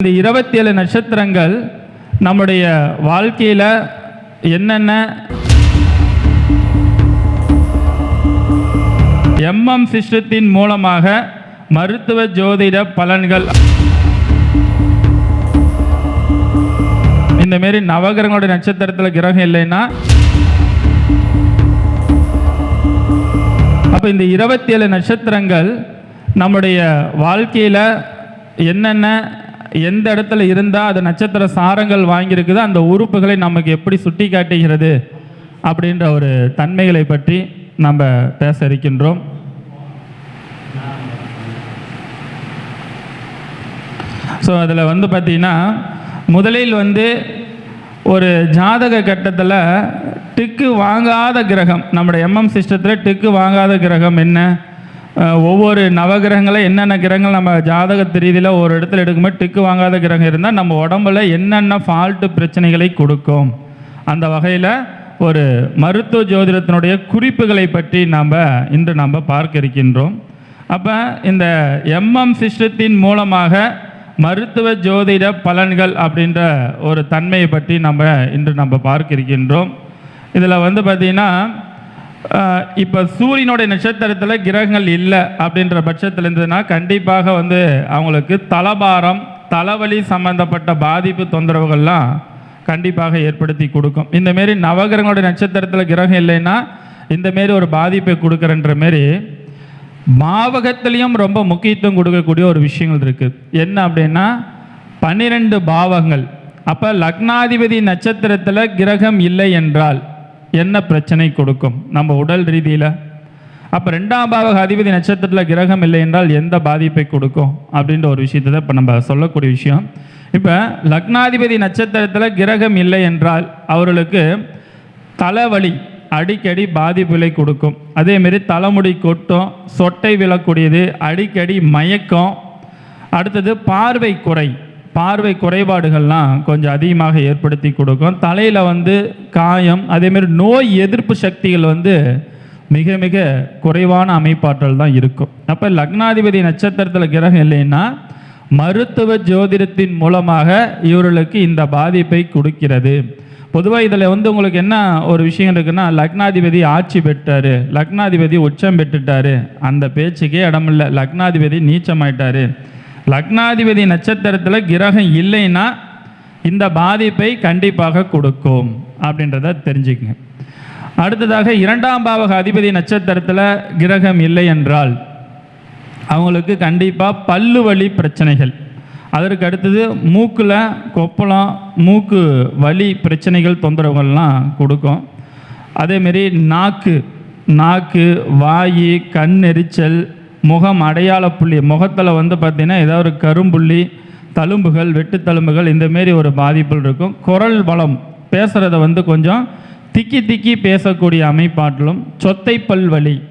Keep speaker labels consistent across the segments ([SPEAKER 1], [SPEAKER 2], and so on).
[SPEAKER 1] இந்த இருபத்தி ஏழு நட்சத்திரங்கள் நம்முடைய வாழ்க்கையில் என்னென்ன எம்எம் சிஸ்டத்தின் மூலமாக மருத்துவ ஜோதிட பலன்கள். இந்த மாரி நவகிரகங்களுடைய நட்சத்திரத்தில் கிரகம் இல்லைன்னா அப்போ இந்த இருபத்தி ஏழு நட்சத்திரங்கள் நம்முடைய வாழ்க்கையில் என்னென்ன எந்த இடத்துல இருந்தால் அது நட்சத்திர சாரங்கள் வாங்கியிருக்குதோ அந்த உறுப்புகளை நமக்கு எப்படி சுட்டி காட்டுகிறது அப்படின்ற ஒரு தன்மைகளை பற்றி நம்ம பேச இருக்கின்றோம். ஸோ அதில் வந்து பார்த்திங்கன்னா முதலில் வந்து ஒரு ஜாதக கட்டத்தில் டிக்கு வாங்காத கிரகம் நம்முடைய எம்எம் சிஸ்டத்தில் டிக்கு வாங்காத கிரகம் என்ன? ஒவ்வொரு நவகிரகங்களை என்னென்ன கிரகங்கள் நம்ம ஜாதகத்து ரீதியில் ஒரு இடத்துல எடுக்கும்போது டிக்கு வாங்காத கிரகம் இருந்தால் நம்ம உடம்புல என்னென்ன ஃபால்ட்டு பிரச்சனைகளை கொடுக்கும்? அந்த வகையில் ஒரு மருத்துவ ஜோதிடத்தினுடைய குறிப்புகளை பற்றி நாம் இன்று நாம் பார்க்க இருக்கின்றோம். அப்போ இந்த எம்எம் சிஸ்டத்தின் மூலமாக மருத்துவ ஜோதிட பலன்கள் அப்படின்ற ஒரு தன்மையை பற்றி நம்ம இன்று நம்ம பார்க்க இருக்கின்றோம். இதில் வந்து பார்த்திங்கன்னா இப்போ சூரியனுடைய நட்சத்திரத்தில் கிரகங்கள் இல்லை அப்படின்ற பட்சத்தில் இருந்ததுன்னா கண்டிப்பாக வந்து அவங்களுக்கு தலபாரம் தலைவலி சம்பந்தப்பட்ட பாதிப்பு தொந்தரவுகள்லாம் கண்டிப்பாக ஏற்படுத்தி கொடுக்கும். இந்தமாரி நவகிரகங்களுடைய நட்சத்திரத்தில் கிரகம் இல்லைன்னா இந்த மாரி ஒரு பாதிப்பை கொடுக்குறன்ற மாரி பாவகத்திலையும் ரொம்ப முக்கியத்துவம் கொடுக்கக்கூடிய ஒரு விஷயங்கள் இருக்குது என்ன அப்படின்னா பன்னிரெண்டு பாவங்கள். அப்போ லக்னாதிபதி நட்சத்திரத்தில் கிரகம் இல்லை என்றால் என்ன பிரச்சனை கொடுக்கும்? நம்ம உடல் ரீதியில். அப்போ ரெண்டாம் பாவக அதிபதி நட்சத்திரத்தில் கிரகம் இல்லை என்றால் எந்த பாதிப்பை கொடுக்கும்? அப்படின்ற ஒரு விஷயத்தை தான் இப்போ நம்ம சொல்லக்கூடிய விஷயம். இப்போ லக்னாதிபதி நட்சத்திரத்தில் கிரகம் இல்லை என்றால் அவர்களுக்கு தலைவலி அடிக்கடி பாதிப்புகளை கொடுக்கும். அதேமாரி தலைமுடி கொட்டும் சொட்டை விழக்கூடியது அடிக்கடி மயக்கம். அடுத்தது பார்வை குறை. பார்வை குறைபாடுகள்லாம் கொஞ்சம் அதிகமாக ஏற்படுத்தி கொடுக்கும். தலையில் வந்து காயம் அதேமாரி நோய் எதிர்ப்பு சக்திகள் வந்து மிக மிக குறைவான அமைப்பாற்றல் தான் இருக்கும். அப்போ லக்னாதிபதி நட்சத்திரத்தில் கிரகம் இல்லைன்னா மருத்துவ ஜோதிடத்தின் மூலமாக இவர்களுக்கு இந்த பாதிப்பை கொடுக்கிறது. பொதுவாக இதில் வந்து உங்களுக்கு என்ன ஒரு விஷயம் இருக்குன்னா லக்னாதிபதி ஆட்சி பெற்றார் லக்னாதிபதி உச்சம் பெற்றுட்டாரு. அந்த பேச்சுக்கே இடமில்லை. லக்னாதிபதி நீச்சமாயிட்டாரு. லக்னாதிபதி நட்சத்திரத்தில் கிரகம் இல்லைன்னா இந்த பாதிப்பை கண்டிப்பாக கொடுக்கும் அப்படின்றத தெரிஞ்சுக்கங்க. அடுத்ததாக இரண்டாம் பாவக அதிபதி நட்சத்திரத்தில் கிரகம் இல்லை என்றால் அவங்களுக்கு கண்டிப்பாக பல்லு வலி பிரச்சனைகள். அதற்கு அடுத்தது மூக்கில் கொப்பளம் மூக்கு வலி பிரச்சனைகள் தொந்தரவுகள்லாம் கொடுக்கும். அதேமாரி நாக்கு நாக்கு வாய் கண் எரிச்சல் முகம் அடையாள புள்ளி முகத்தில் வந்து பார்த்திங்கன்னா ஏதாவது ஒரு கரும்புள்ளி தழும்புகள் வெட்டுத்தழும்புகள் இந்தமாரி ஒரு பாதிப்புகள் இருக்கும். குரல் வளம் பேசுகிறத வந்து கொஞ்சம் திக்கி திக்கி பேசக்கூடிய அமைப்பாட்டிலும் சொத்தை பல் வலி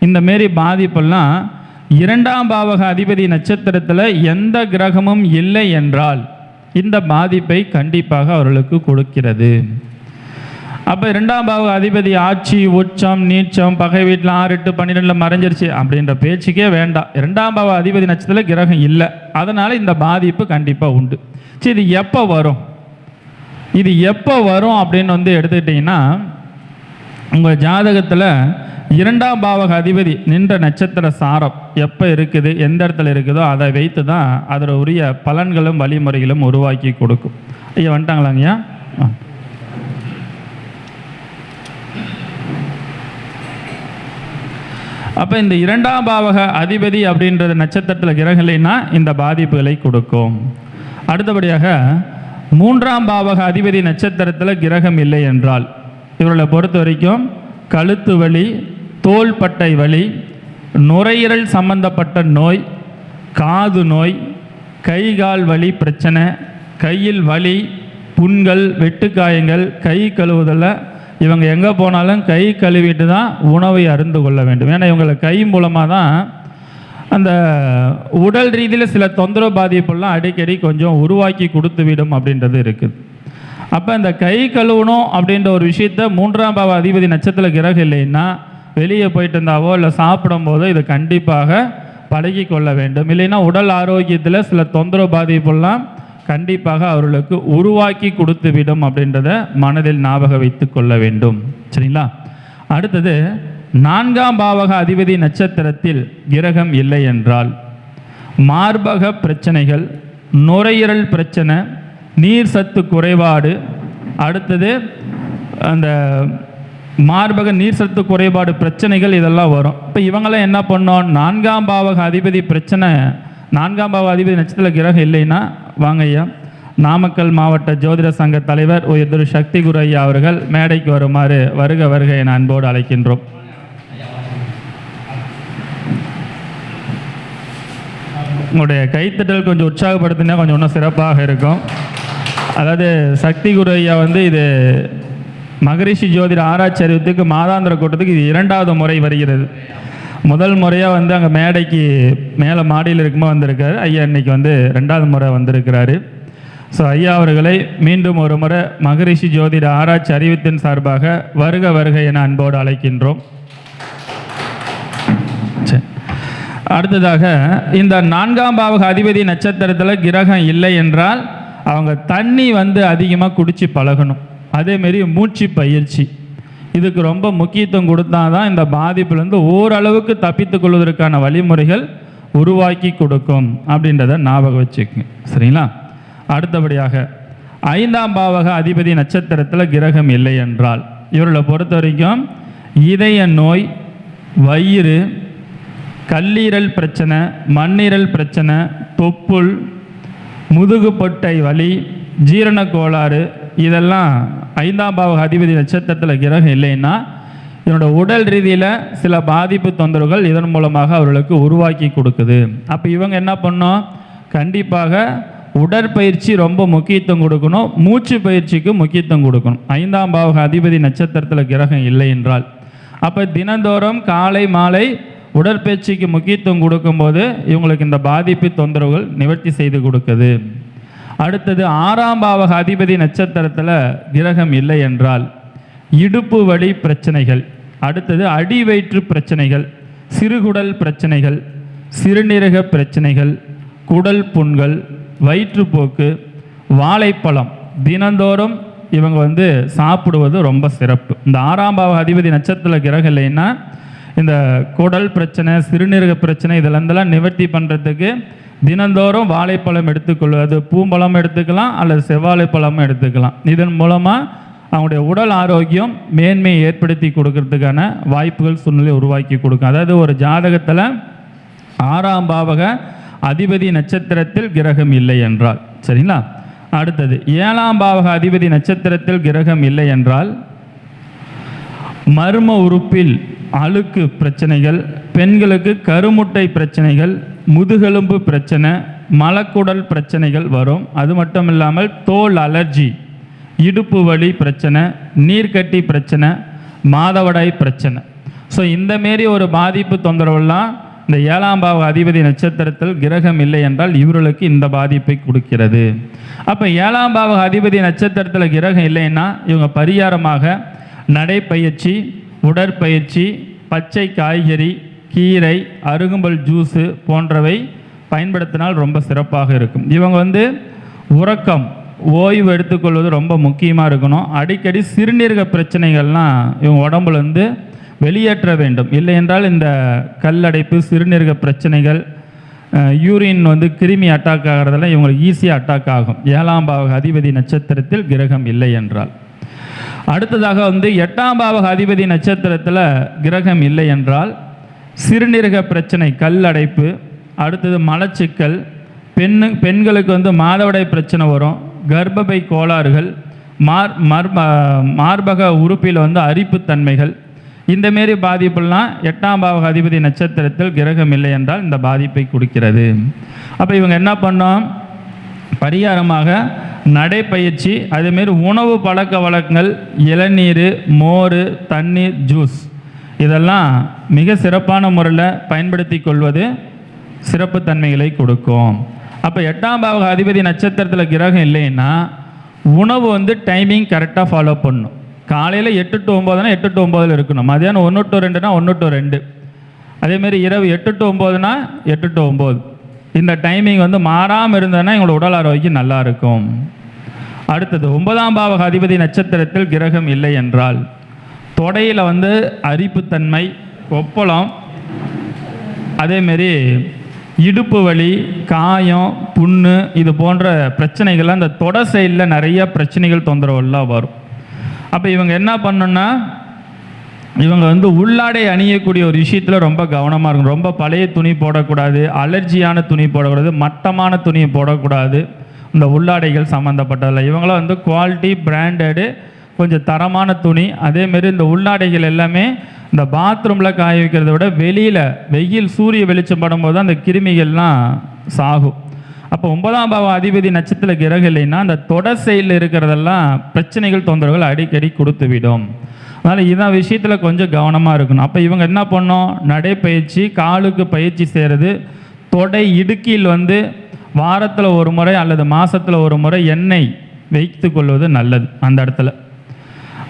[SPEAKER 1] இந்த மாரி பாதிப்பெல்லாம் இரண்டாம் பாவக அதிபதி நட்சத்திரத்தில் எந்த கிரகமும் இல்லை என்றால் இந்த பாதிப்பை கண்டிப்பாக அவர்களுக்கு கொடுக்கிறது. அப்போ இரண்டாம் பாவக அதிபதி ஆட்சி உச்சம் நீச்சம் பகை வீட்டில் ஆறு எட்டு பன்னிரெண்டில் மறைஞ்சிருச்சு. அப்படின்ற பேச்சுக்கே வேண்டாம். இரண்டாம் பாவ அதிபதி நட்சத்திரத்தில் கிரகம் இல்லை. அதனால் இந்த பாதிப்பு கண்டிப்பாக உண்டு. சரி இது எப்போ வரும்? இது எப்போ வரும் அப்படின்னு வந்து எடுத்துக்கிட்டிங்கன்னா உங்கள் ஜாதகத்தில் இரண்டாம் பாவக அதிபதி நின்ற நட்சத்திர சாரம் எப்போ இருக்குது எந்த இடத்துல இருக்குதோ அதை வைத்து தான் அதில் உரிய பலன்களும் வழிமுறைகளும் உருவாக்கி கொடுக்கும். ஐயா வந்துட்டாங்களாங்கய்யா? அப்போ இந்த இரண்டாம் பாவக அதிபதி அப்படின்றது நட்சத்திரத்தில் கிரகம் இந்த பாதிப்புகளை கொடுக்கும். அடுத்தபடியாக மூன்றாம் பாவக அதிபதி நட்சத்திரத்தில் கிரகம் இல்லை என்றால் இவர்களை பொறுத்த வரைக்கும் கழுத்து வலி தோள்பட்டை வலி நுரையீரல் சம்பந்தப்பட்ட நோய் காது நோய் கை கால் வலி பிரச்சனை கையில் வலி புண்கள் வெட்டுக்காயங்கள் கை கழுவுதலில் இவங்க எங்கே போனாலும் கை கழுவிட்டு தான் உணவை அருந்து கொள்ள வேண்டும். ஏன்னா இவங்களை கை மூலமாக தான் அந்த உடல் ரீதியில் சில தொந்தரவு பாதிப்பெல்லாம் அடிக்கடி கொஞ்சம் உருவாக்கி கொடுத்து விடும் அப்படின்றது இருக்குது. அப்போ இந்த கை கழுவணும் அப்படின்ற ஒரு விஷயத்த மூன்றாம் பாவ அதிபதி நட்சத்திர கிரகம் இல்லைன்னா வெளியே போயிட்டு இருந்தாவோ இல்லை சாப்பிடும் போதோ இதை கண்டிப்பாக பழகி கொள்ள வேண்டும். இல்லைன்னா உடல் ஆரோக்கியத்தில் சில தொந்தரவு பாதிப்பெல்லாம் கண்டிப்பாக அவர்களுக்கு உருவாக்கி கொடுத்து விடும் அப்படின்றத மனதில் ஞாபகம் வைத்து கொள்ள வேண்டும். சரிங்களா? அடுத்தது நான்காம் பாவக அதிபதி நட்சத்திரத்தில் கிரகம் இல்லை என்றால் மார்பக பிரச்சனைகள் நுரையீரல் பிரச்சனை நீர் சத்து குறைபாடு அடுத்தது அந்த மார்பக நீர் சத்து குறைபாடு பிரச்சனைகள் இதெல்லாம் வரும். இப்போ இவங்களாம் என்ன பண்ணோம்? நான்காம் பாவக அதிபதி பிரச்சனை நான்காம் பாவக அதிபதி நட்சத்திர கிரகம் இல்லைன்னா வாங்க ஐயா நாமக்கல் மாவட்ட ஜோதிட சங்க தலைவர் உயர் திரு சக்தி குரு ஐயா அவர்கள் மேடைக்கு வருமாறு வருக வருக என அன்போடு அழைக்கின்றோம். உங்களுடைய கைத்தட்டல் கொஞ்சம் உற்சாகப்படுத்தினா கொஞ்சம் இன்னும் சிறப்பாக இருக்கும். அதாவது சக்தி குரு ஐயா வந்து இது மகரிஷி ஜோதிட ஆராய்ச்சி அறிவத்துக்கு மாதாந்திர கூட்டத்துக்கு இது இரண்டாவது முறை வருகிறது. முதல் முறையாக வந்து அங்கே மேடைக்கு மேலே மாடியில் இருக்கும்போது வந்திருக்காரு. ஐயா இன்னைக்கு வந்து ரெண்டாவது முறை வந்திருக்கிறாரு. ஸோ ஐயா அவர்களை மீண்டும் ஒரு முறை மகரிஷி ஜோதிட ஆராய்ச்சி அறிவித்தின் சார்பாக வருக வருக என அன்போடு அழைக்கின்றோம். சரி அடுத்ததாக இந்த நான்காம் பாவக அதிபதி நட்சத்திரத்தில் கிரகம் இல்லை என்றால் அவங்க தண்ணி வந்து அதிகமாக குடித்து பழகணும். அதேமாரி மூச்சு பயிற்சி. இதுக்கு ரொம்ப முக்கியத்துவம் கொடுத்தா தான் இந்த பாதிப்புலேருந்து ஓரளவுக்கு தப்பித்துக் கொள்வதற்கான வழிமுறைகள் உருவாக்கி கொடுக்கும் அப்படின்றத ஞாபகம் வச்சுக்கு சரிங்களா? அடுத்தபடியாக ஐந்தாம் பாவக அதிபதி நட்சத்திரத்தில் கிரகம் இல்லை என்றால் இவர்களை பொறுத்த வரைக்கும் இதய நோய் வயிறு கல்லீரல் பிரச்சனை மண்ணீரல் பிரச்சனை தொப்புள் முதுகுப்பட்டை வலி ஜீரண கோளாறு இதெல்லாம் ஐந்தாம் பாவக அதிபதி நட்சத்திரத்தில் கிரகம் இல்லைன்னா இதனோட உடல் ரீதியில் சில பாதிப்பு தொந்தரவுகள் இதன் மூலமாக அவர்களுக்கு உருவாக்கி கொடுக்குது. அப்போ இவங்க என்ன பண்ணோம்? கண்டிப்பாக உடற்பயிற்சி ரொம்ப முக்கியத்துவம் கொடுக்கணும். மூச்சு பயிற்சிக்கு முக்கியத்துவம் கொடுக்கணும். ஐந்தாம் பாவக அதிபதி நட்சத்திரத்தில் கிரகம் இல்லை என்றால். அப்போ தினந்தோறும் காலை மாலை உடற்பயிற்சிக்கு முக்கியத்துவம் கொடுக்கும்போது இவங்களுக்கு இந்த பாதிப்பு தொந்தரவுகள் நிவர்த்தி செய்து கொடுக்குது. அடுத்தது ஆறாம் பாவக அதிபதி நட்சத்திரத்தில் கிரகம் இல்லை என்றால் இடுப்பு வழி பிரச்சனைகள். அடுத்தது அடி வயிற்று பிரச்சனைகள் சிறுகுடல் பிரச்சனைகள் சிறுநீரக பிரச்சனைகள் குடல் புண்கள் வயிற்றுப்போக்கு வாழைப்பழம். தினந்தோறும் இவங்க வந்து சாப்பிடுவது ரொம்ப சிறப்பு. இந்த ஆறாம் பாவ அதிபதி நட்சத்திர கிரகம் இல்லைன்னா இந்த குடல் பிரச்சனை சிறுநீரக பிரச்சனை இதெல்லாம் நிவர்த்தி பண்ணுறதுக்கு தினந்தோறும் வாழைப்பழம் எடுத்துக்கொள்வது பூம்பழம் எடுத்துக்கலாம் அல்லது செவ்வாழைப்பழமும் எடுத்துக்கலாம். இதன் மூலமாக அவங்களுடைய உடல் ஆரோக்கியம் மேன்மையை ஏற்படுத்தி கொடுக்கறதுக்கான வாய்ப்புகள் சூழ்நிலை உருவாக்கி கொடுக்கும். அதாவது ஒரு ஜாதகத்தில் ஆறாம் பாவக அதிபதி நட்சத்திரத்தில் கிரகம் இல்லை என்றால் சரிங்களா? அடுத்தது ஏழாம் பாவக அதிபதி நட்சத்திரத்தில் கிரகம் இல்லை என்றால் மர்ம உறுப்பில் அழுக்கு பிரச்சனைகள் பெண்களுக்கு கருமுட்டை பிரச்சனைகள் முதுகெலும்பு பிரச்சனை மலக்குடல் பிரச்சனைகள் வரும். அது மட்டும் இல்லாமல் தோல் அலர்ஜி இடுப்பு வலி பிரச்சனை நீர்க்கட்டி பிரச்சனை மாதவடாய் பிரச்சனை. ஸோ இந்த மாரி ஒரு பாதிப்பு தொந்தரவுலாம் இந்த ஏழாம் பாவ அதிபதி நட்சத்திரத்தில் கிரகம் இல்லை என்றால் இவர்களுக்கு இந்த பாதிப்பை கொடுக்கிறது. அப்போ ஏழாம் பாவ அதிபதி நட்சத்திரத்தில் கிரகம் இல்லைன்னா இவங்க பரிகாரமாக நடைப்பயிற்சி உடற்பயிற்சி பச்சை காய்கறி கீரை அருகும்பல் ஜூஸு போன்றவை பயன்படுத்தினால் ரொம்ப சிறப்பாக இருக்கும். இவங்க வந்து உறக்கம் ஓய்வு எடுத்துக்கொள்வது ரொம்ப முக்கியமாக இருக்கணும். அடிக்கடி சிறுநீரக பிரச்சனைகள்லாம் இவங்க உடம்புல வந்து வெளியேற்ற வேண்டும். இல்லை என்றால் இந்த கல்லடைப்பு சிறுநீரக பிரச்சனைகள் யூரின் வந்து கிருமி அட்டாக் ஆகிறதெல்லாம் இவங்களுக்கு ஈஸியாக அட்டாக் ஆகும். ஏழாம் பாவக அதிபதி நட்சத்திரத்தில் கிரகம் இல்லை என்றால். அடுத்ததாக வந்து எட்டாம் பாவக அதிபதி நட்சத்திரத்தில் கிரகம் இல்லை என்றால் சிறுநீரக பிரச்சனை கல்லடைப்பு அடுத்தது மலச்சிக்கல் பெண்ணு பெண்களுக்கு வந்து மாதவிடை பிரச்சனை வரும் கர்ப்பப்பை கோளாறுகள் மார் மர்ம மார்பக உறுப்பில் வந்து அரிப்புத்தன்மைகள் இந்த மாரி பாதிப்புலாம் எட்டாம் பாவக அதிபதி நட்சத்திரத்தில் கிரகம் இல்லை என்றால் இந்த பாதிப்பை கொடுக்கிறது. அப்போ இவங்க என்ன பண்ணோம்? பரிகாரமாக நடைப்பயிற்சி அதேமாரி உணவு பழக்க வழக்கங்கள் இளநீர் மோர் தண்ணீர் ஜூஸ். இதெல்லாம் மிக சிறப்பான முறையில் பயன்படுத்தி கொள்வது சிறப்பு தன்மைகளை கொடுக்கும். அப்போ எட்டாம் பாவக அதிபதி நட்சத்திரத்தில் கிரகம் இல்லைன்னா உணவு வந்து டைமிங் கரெக்டாக ஃபாலோ பண்ணும். காலையில் எட்டு டு ஒம்போதுனா எட்டு டு ஒம்போதில் இருக்கணும். மதியானம் ஒன்று டு ரெண்டுனா ஒன்று டு ரெண்டு. அதேமாரி இரவு எட்டு டு ஒம்போதுனா எட்டு டு ஒம்பது. இந்த டைமிங் வந்து மாறாமல் இருந்ததுன்னா எங்களோட உடல் ஆரோக்கியம் நல்லா இருக்கும். அடுத்தது ஒன்பதாம் பாவக அதிபதி நட்சத்திரத்தில் கிரகம் இல்லை என்றால் தொடையில் வந்து அரிப்புத்தன்மை கொப்பளம் அதேமாரி இடுப்பு வலி காயம் புண்ணு இது போன்ற பிரச்சனைகள்லாம் அந்த தொடை சைடில் நிறைய பிரச்சனைகள் தொந்தரவுலாம் வரும். அப்போ இவங்க என்ன பண்ணுன்னா இவங்க வந்து உள்ளாடை அணியக்கூடிய ஒரு விஷயத்தில் ரொம்ப கவனமாக இருக்கணும். ரொம்ப பழைய துணி போடக்கூடாது அலர்ஜியான துணி போடக்கூடாது மட்டமான துணி போடக்கூடாது. இந்த உள்ளாடைகள் சம்மந்தப்பட்டதில்ல இவங்களாம் வந்து குவாலிட்டி பிராண்டடு கொஞ்சம் தரமான துணி. அதேமாரி இந்த உள்ளாடைகள் எல்லாமே இந்த பாத்ரூமில் காய வைக்கிறத விட வெளியில் வெயில் சூரிய வெளிச்சம் படும்போது அந்த கிருமிகள்லாம் சாகும். அப்போ ஒன்பதாம் பாவ அதிபதி நட்சத்திர கிரகம் இல்லைன்னா அந்த தொடர் சைடில் இருக்கிறதெல்லாம் பிரச்சனைகள் தொந்தரவுகள் அடிக்கடி கொடுத்து விடும் அதனால் இதான் விஷயத்தில் கொஞ்சம் கவனமாக இருக்கணும். அப்போ இவங்க என்ன பண்ணோம்? நடைப்பயிற்சி காலுக்கு பயிற்சி செய்கிறது தொடை இடுக்கியில் வந்து வாரத்தில் ஒரு முறை அல்லது மாதத்தில் ஒரு முறை எண்ணெய் வைத்து கொள்வது நல்லது அந்த இடத்துல.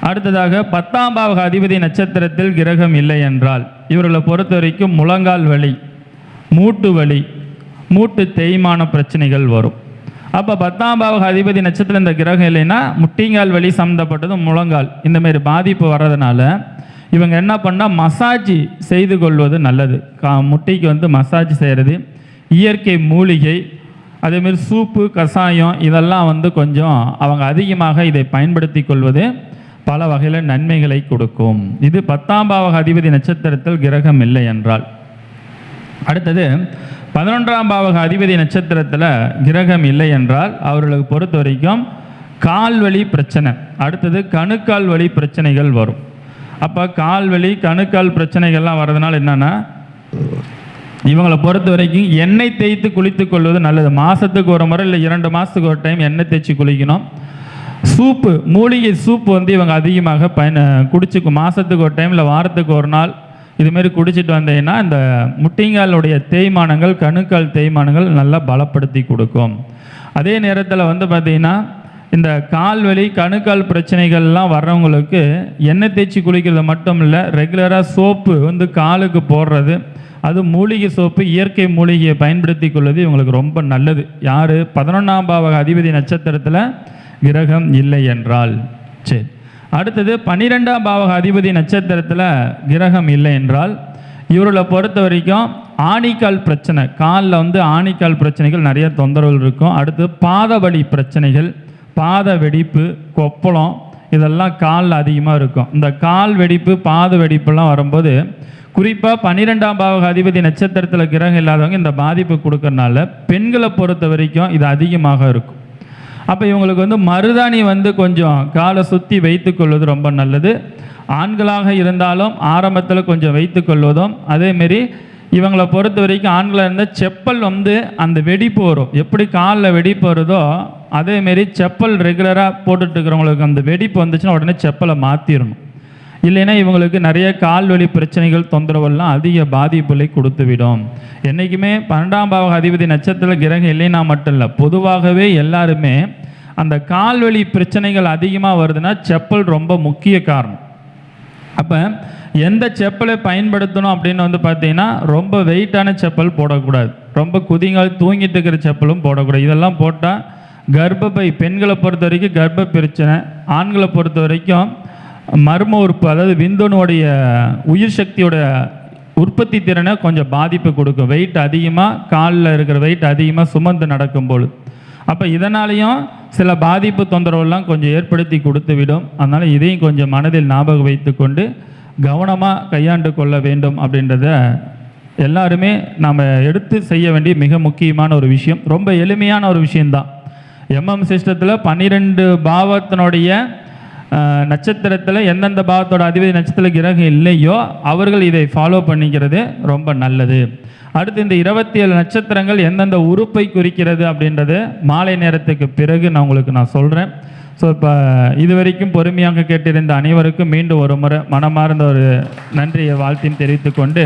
[SPEAKER 1] அடுத்ததாக பத்தாம் பாவக அதிபதி நட்சத்திரத்தில் கிரகம் இல்லை என்றால் இவர்களை பொறுத்த வரைக்கும் முழங்கால் வலி மூட்டு வலி மூட்டு தேய்மான பிரச்சனைகள் வரும். அப்போ பத்தாம் பாவக அதிபதி நட்சத்திரம் இந்த கிரகம் இல்லைன்னா முட்டிங்கால் வலி சம்மந்தப்பட்டதும் முழங்கால் இந்தமாரி பாதிப்பு வர்றதுனால இவங்க என்ன பண்ணால் மசாஜ் செய்து கொள்வது நல்லது. கா முட்டிக்கு வந்து மசாஜ் செய்கிறது இயற்கை மூலிகை அதேமாரி சூப்பு கஷாயம் இதெல்லாம் வந்து கொஞ்சம் அவங்க அதிகமாக இதை பயன்படுத்தி கொள்வது பல வகையில் நன்மைகளை கொடுக்கும். இது பத்தாம் பாவக அதிபதி நட்சத்திரத்தில் கிரகம் இல்லை என்றால். அடுத்தது பதினொன்றாம் பாவக அதிபதி நட்சத்திரத்தில் கிரகம் இல்லை என்றால் அவர்களுக்கு பொறுத்த வரைக்கும் கால் வலி பிரச்சனை. அடுத்தது கணுக்கால் வலி பிரச்சனைகள் வரும். அப்போ கால் வலி கணுக்கால் பிரச்சனைகள்லாம் வர்றதுனால என்னென்னா இவங்களை பொறுத்த வரைக்கும் எண்ணெய் தேய்த்து குளித்து கொள்வது நல்லது. மாதத்துக்கு ஒரு முறை இல்லை இரண்டு மாதத்துக்கு ஒரு டைம் எண்ணெய் தேய்ச்சி குளிக்கணும். சூப்பு மூலிகை சூப்பு வந்து இவங்க அதிகமாக பயன குடிச்சுக்கும். மாதத்துக்கு ஒரு டைம் இல்லை வாரத்துக்கு ஒரு நாள் இதுமாரி குடிச்சிட்டு வந்தீங்கன்னா இந்த முட்டிங்காலுடைய தேய்மானங்கள் கணுக்கால் தேய்மானங்கள் நல்லா பலப்படுத்தி கொடுக்கும். அதே நேரத்தில் வந்து பார்த்திங்கன்னா இந்த கால்வலி கணுக்கால் பிரச்சனைகள்லாம் வர்றவங்களுக்கு எண்ணெய் தேய்ச்சி குளிக்கிறது மட்டும் இல்லை ரெகுலராக சோப்பு வந்து காலுக்கு போடுறது அது மூலிகை சோப்பு இயற்கை மூலிகையை பயன்படுத்தி கொள்வது இவங்களுக்கு ரொம்ப நல்லது. யார்? பதினொன்றாம் பாவக அதிபதி நட்சத்திரத்தில் கிரகம் இல்லை என்றால். சரி. அடுத்தது பன்னிரெண்டாம் பாவக அதிபதி நட்சத்திரத்தில் கிரகம் இல்லை என்றால் இவர்களை பொறுத்த வரைக்கும் ஆணிக்கால் பிரச்சனை காலில் வந்து ஆணிக்கால் பிரச்சனைகள் நிறைய தொந்தரவுகள் இருக்கும். அடுத்து பாத வழி பிரச்சனைகள் பாத வெடிப்பு கொப்பளம் இதெல்லாம் காலில் அதிகமாக இருக்கும். இந்த கால் வெடிப்பு பாத வெடிப்புலாம் வரும்போது குறிப்பாக பன்னிரெண்டாம் பாவக அதிபதி நட்சத்திரத்தில் கிரகம் இல்லாதவங்க இந்த பாதிப்பு கொடுக்கறனால பெண்களை பொறுத்த வரைக்கும் இது அதிகமாக இருக்கும். அப்போ இவங்களுக்கு வந்து மருதாணி வந்து கொஞ்சம் காலை சுற்றி வைத்துக்கொள்வது ரொம்ப நல்லது. ஆண்களாக இருந்தாலும் ஆரம்பத்தில் கொஞ்சம் வைத்துக்கொள்வதும் அதேமாரி இவங்களை பொறுத்த வரைக்கும் ஆண்களாக இருந்தால் செப்பல் வந்து அந்த வெடிப்பு வரும் எப்படி காலில் வெடிப்பு வருதோ அதேமாரி செப்பல் ரெகுலராக போட்டுட்டு இருக்கிறவங்களுக்கு அந்த வெடிப்பு வந்துச்சுன்னா உடனே செப்பலை மாற்றிடணும் இல்லைன்னா இவங்களுக்கு நிறைய கால்வலி பிரச்சனைகள் தொந்தரவெல்லாம் அதிக பாதிப்புகளை கொடுத்துவிடும். என்றைக்குமே பன்னெண்டாம் பாவக அதிபதி நட்சத்திர கிரகம் இல்லைன்னா மட்டும் இல்லை பொதுவாகவே எல்லாருமே அந்த கால்வலி பிரச்சனைகள் அதிகமாக வருதுன்னா செப்பல் ரொம்ப முக்கிய காரணம். அப்போ எந்த செப்பலை பயன்படுத்தணும் அப்படின்னு வந்து பார்த்தீங்கன்னா ரொம்ப வெயிட்டான செப்பல் போடக்கூடாது. ரொம்ப குதிங்கால் தூங்கிட்டு இருக்கிற செப்பலும் போடக்கூடாது. இதெல்லாம் போட்டால் கர்ப்பப்பை பெண்களை பொறுத்த வரைக்கும் கர்ப்ப பிரச்சனை ஆண்களை பொறுத்த வரைக்கும் மர்ம உறுப்பு அதாவது விந்தணுடைய உயிர் சக்தியோட உற்பத்தி திறனை கொஞ்சம் பாதிப்பு கொடுக்கும். வெயிட் அதிகமாக காலில் இருக்கிற வெயிட் அதிகமாக சுமந்து நடக்கும்போது அப்போ இதனாலையும் சில பாதிப்பு தொந்தரவுலாம் கொஞ்சம் ஏற்படுத்தி கொடுத்து விடும் அதனால் இதையும் கொஞ்சம் மனதில் ஞாபகம் வைத்து கொண்டு கவனமாக கையாண்டு கொள்ள வேண்டும் அப்படின்றத எல்லாருமே நாம் எடுத்து செய்ய வேண்டிய மிக முக்கியமான ஒரு விஷயம். ரொம்ப எளிமையான ஒரு விஷயந்தான் எம்எம் சிஸ்டத்தில் பன்னிரெண்டு பாவத்தினுடைய நட்சத்திரத்தில் எந்தெந்த பாவத்தோட அதிபதி நட்சத்திர கிரகம் இல்லையோ அவர்கள் இதை ஃபாலோ பண்ணிக்கிறது ரொம்ப நல்லது. அடுத்து இந்த இருபத்தி ஏழு நட்சத்திரங்கள் எந்தெந்த உறுப்பை குறிக்கிறது அப்படின்றது மாலை நேரத்துக்கு பிறகு நான் உங்களுக்கு நான் சொல்கிறேன் ஸோ இப்போ இது வரைக்கும் பொறுமையாக கேட்டிருந்த அனைவருக்கும் மீண்டும் ஒரு முறை மனமார்ந்த ஒரு நன்றியை வாழ்த்தையும் தெரிவித்துக்கொண்டு